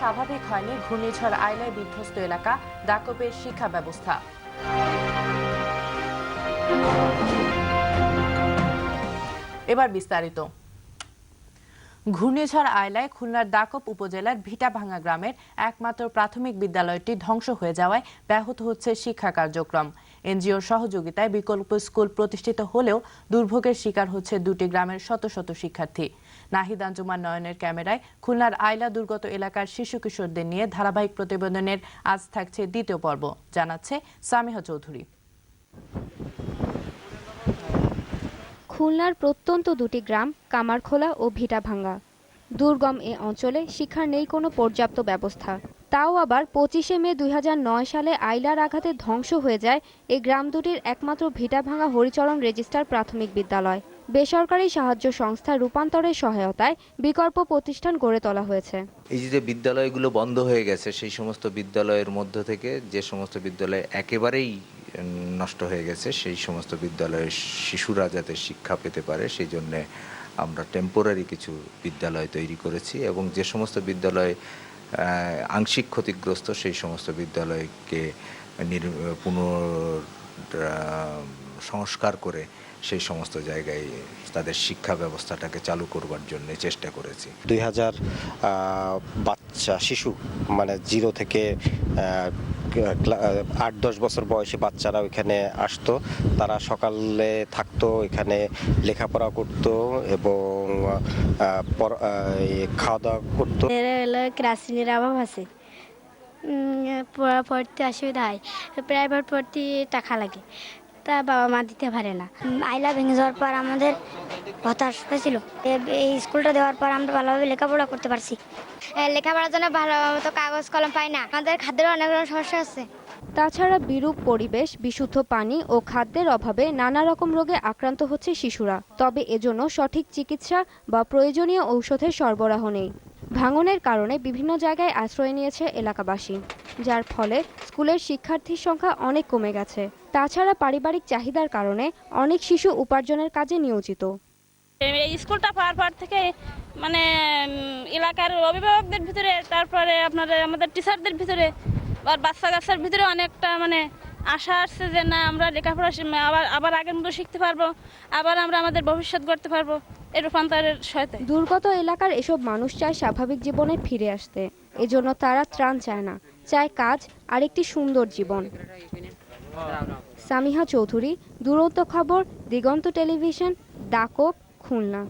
স্বাভাবিক হয়নি ঘূর্ণিঝড় আইলায় বিধ্বস্ত এলাকা। দাকপের শিক্ষা ব্যবস্থা। এবার বিস্তারিত। ঘূর্ণিঝড় আয়লায় খুলনার দাকপ উপজেলার ভিটাভাঙ্গা গ্রামের একমাত্র প্রাথমিক বিদ্যালয়টি ধ্বংস হয়ে যাওয়ায় ব্যাহত হচ্ছে শিক্ষা কার্যক্রম। এনজিওর সহযোগিতায় বিকল্প স্কুল প্রতিষ্ঠিত হলেও দুর্ভোগের শিকার হচ্ছে দুটি গ্রামের শত শত শিক্ষার্থী। নাহিদ আঞ্জুমান নয়নের ক্যামেরায় খুলনার আইলা দুর্গত এলাকার শিশু কিশোরদের নিয়ে ধারাবাহিক প্রতিবেদনের আজ থাকছে দ্বিতীয় পর্ব, জানাচ্ছে সামিহা চৌধুরী। খুলনার প্রত্যন্ত দুটি গ্রাম, কামারখোলা ও ভিটাভাঙ্গা। দুর্গম এ অঞ্চলে শিক্ষার নেই কোনো পর্যাপ্ত ব্যবস্থা। তাও আবার পঁচিশে মে দুই হাজার নয় সালে আইলার আঘাতে ধ্বংস হয়ে যায় এই গ্রাম দুটির একমাত্র ভিটাভাঙ্গা হরিচরণ রেজিস্টার প্রাথমিক বিদ্যালয়। বেসরকারি সাহায্য সংস্থা রূপান্তরের সহায়তায় বিকল্প প্রতিষ্ঠান গড়ে তোলা হয়েছে। এই যে বিদ্যালয়গুলো বন্ধ হয়ে গেছে, সেই সমস্ত বিদ্যালয়ের মধ্য থেকে যে সমস্ত বিদ্যালয় একেবারেই নষ্ট হয়ে গেছে, সেই সমস্ত বিদ্যালয়ের শিশুরা যাতে শিক্ষা পেতে পারে, সেই জন্যে আমরা টেম্পোরারি কিছু বিদ্যালয় তৈরি করেছি এবং যে সমস্ত বিদ্যালয় আংশিক ক্ষতিগ্রস্ত সেই সমস্ত বিদ্যালয়কে নির পুনর সংস্কার করে সেই সমস্ত জায়গায় তাদের শিক্ষা ব্যবস্থাটাকে চালু করবার জন্য চেষ্টা করেছি। দুই হাজার বাচ্চা, শিশু মানে জিরো থেকে আট, দশ বছর বয়সী বাচ্চারা ওইখানে আসতো। তারা সকালে থাকতো এখানে লেখাপড়া করতো এবং খাওয়া দাওয়া করতো। ক্রাসিনের অভাব আছে। পড়া পড়তে অসুবিধা হয়। প্রাইভেট পড়তে টাকা লাগে। তা বাবা মা দিতে পারে না। আইলা ভেঙে যাওয়ার পর আমাদের হতাশ হয়েছিল। এই স্কুলটা দেওয়ার পর আমরা ভালোভাবে লেখাপড়া করতে পারছি। লেখাপড়ার জন্য ভালো মতো কাগজ কলম পাই না। আমাদের খাদ্যের অনেক রকম সমস্যা আছে। তাছাড়া বিরূপ পরিবেশ বিশুদ্ধ পানি ও খাদ্যের অভাবে নানা রকম রোগে আক্রান্ত হচ্ছে শিশুরা। তবে এজন্য সঠিক চিকিৎসা বা প্রয়োজনীয় ঔষধের সরবরাহ নেই। ভাঙনের কারণে বিভিন্ন জায়গায় আশ্রয় নিয়েছে এলাকাবাসী। যার ফলে স্কুলের শিক্ষার্থীর সংখ্যা অনেক কমে গেছে। তাছাড়া পারিবারিক চাহিদার কারণে অনেক শিশু উপার্জনের কাজে নিয়োজিত। স্কুলটা পাওয়ার পর থেকে মানে এলাকার অভিভাবকদের ভিতরে তারপরে আপনার আমাদের টিচারদের ভিতরে আর বাচ্চা কাচ্চার ভিতরে অনেকটা মানে আশা আসছে যে না আমরা লেখাপড়া আবার আবার আগের মতো শিখতে পারব আবার আমরা আমাদের ভবিষ্যৎ গড়তে পারব এই রূপান্তরের সহায়তায়। দুর্গত এলাকার এসব মানুষ চায় স্বাভাবিক জীবনে ফিরে আসতে। এজন্য তারা ত্রাণ চায় না। চায় কাজ আর একটি সুন্দর জীবন। সামিহা চৌধুরী দূরত্ব খবর দিগন্ত টেলিভিশন ডাকপ খুলনা।